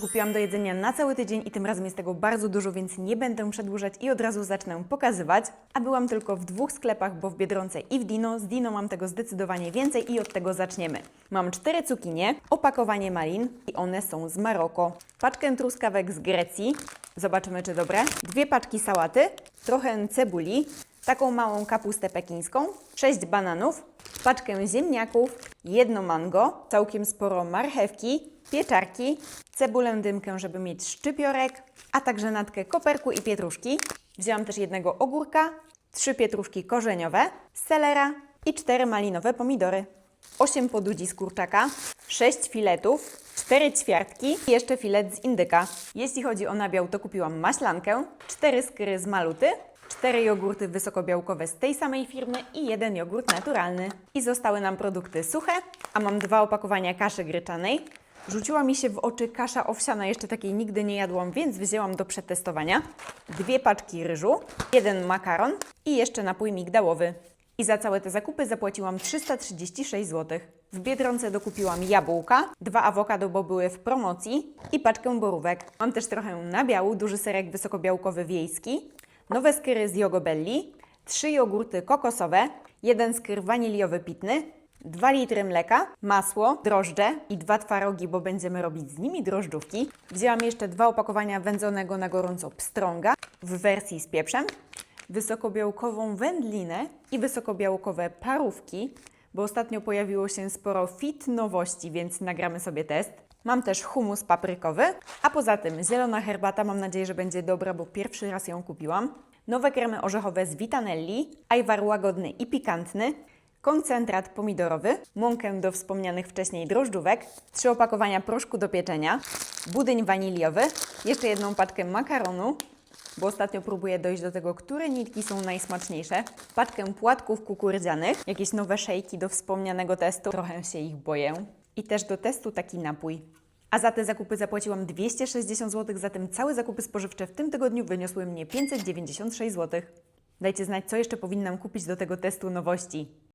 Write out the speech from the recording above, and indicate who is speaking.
Speaker 1: kupiłam do jedzenia na cały tydzień i tym razem jest tego bardzo dużo, więc nie będę przedłużać i od razu zacznę pokazywać. A byłam tylko w dwóch sklepach, bo w Biedronce i w Dino. Z Dino mam tego zdecydowanie więcej i od tego zaczniemy. Mam cztery cukinie, opakowanie malin i one są z Maroko. Paczkę truskawek z Grecji. Zobaczymy, czy dobre. Dwie paczki sałaty, trochę cebuli, taką małą kapustę pekińską, sześć bananów, paczkę ziemniaków, jedno mango, całkiem sporo marchewki, pieczarki, cebulę dymkę, żeby mieć szczypiorek, a także natkę koperku i pietruszki. Wzięłam też jednego ogórka, trzy pietruszki korzeniowe, selera i cztery malinowe pomidory. 8 podudzi z kurczaka, 6 filetów, 4 ćwiartki i jeszcze filet z indyka. Jeśli chodzi o nabiał, to kupiłam maślankę, 4 skry z maluty, 4 jogurty wysokobiałkowe z tej samej firmy i jeden jogurt naturalny. I zostały nam produkty suche, a mam dwa opakowania kaszy gryczanej. Rzuciła mi się w oczy kasza owsiana, jeszcze takiej nigdy nie jadłam, więc wzięłam do przetestowania. Dwie paczki ryżu, jeden makaron i jeszcze napój migdałowy. I za całe te zakupy zapłaciłam 336 zł. W Biedronce dokupiłam jabłka, dwa awokado, bo były w promocji i paczkę borówek. Mam też trochę nabiału, duży serek wysokobiałkowy wiejski, nowe skyry z Jogobelli, trzy jogurty kokosowe, jeden skyr waniliowy pitny, 2 litry mleka, masło, drożdże i dwa twarogi, bo będziemy robić z nimi drożdżówki. Wzięłam jeszcze dwa opakowania wędzonego na gorąco pstrąga w wersji z pieprzem, wysokobiałkową wędlinę i wysokobiałkowe parówki, bo ostatnio pojawiło się sporo fit nowości, więc nagramy sobie test. Mam też humus paprykowy, a poza tym zielona herbata, mam nadzieję, że będzie dobra, bo pierwszy raz ją kupiłam. Nowe kremy orzechowe z Vitanelli, ajwar łagodny i pikantny, koncentrat pomidorowy, mąkę do wspomnianych wcześniej drożdżówek, trzy opakowania proszku do pieczenia, budyń waniliowy, jeszcze jedną paczkę makaronu, bo ostatnio próbuję dojść do tego, które nitki są najsmaczniejsze, paczkę płatków kukurydzianych, jakieś nowe szejki do wspomnianego testu, trochę się ich boję, i też do testu taki napój. A za te zakupy zapłaciłam 260 zł, zatem całe zakupy spożywcze w tym tygodniu wyniosły mnie 596 zł. Dajcie znać, co jeszcze powinnam kupić do tego testu nowości.